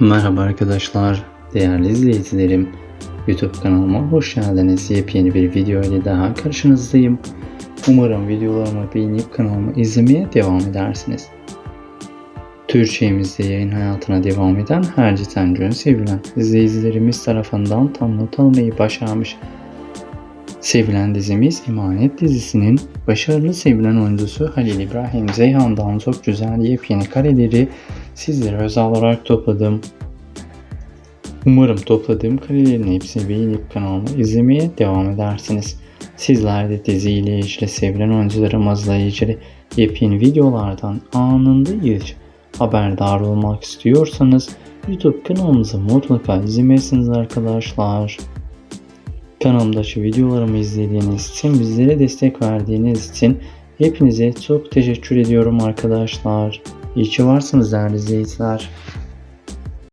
Merhaba arkadaşlar, değerli izleyicilerim. YouTube kanalıma hoş geldiniz. Yepyeni bir video ile daha karşınızdayım. Umarım videolarımı beğenip kanalımı izlemeye devam edersiniz. Türkçemizde yayın hayatına devam eden Herci Tencün sevilen izleyicilerimiz tarafından tam not almayı başarmış. Sevilen dizimiz Emanet dizisinin başarılı sevilen oyuncusu Halil İbrahim Zeyhan'dan çok güzel yepyeni kareleri sizlere özel olarak topladım. Umarım topladığım karelerin hepsini beğenip kanalımı izlemeye devam edersiniz. Sizler de diziyle ilgili sevilen oyuncularımızla ilgili yepyeni videolardan anında ilk haberdar olmak istiyorsanız YouTube kanalımızı mutlaka izlemelisiniz arkadaşlar. Kanalımdaki videolarımı izlediğiniz için, bizlere destek verdiğiniz için hepinize çok teşekkür ediyorum arkadaşlar. İyi ki varsınız değerli izleyiciler.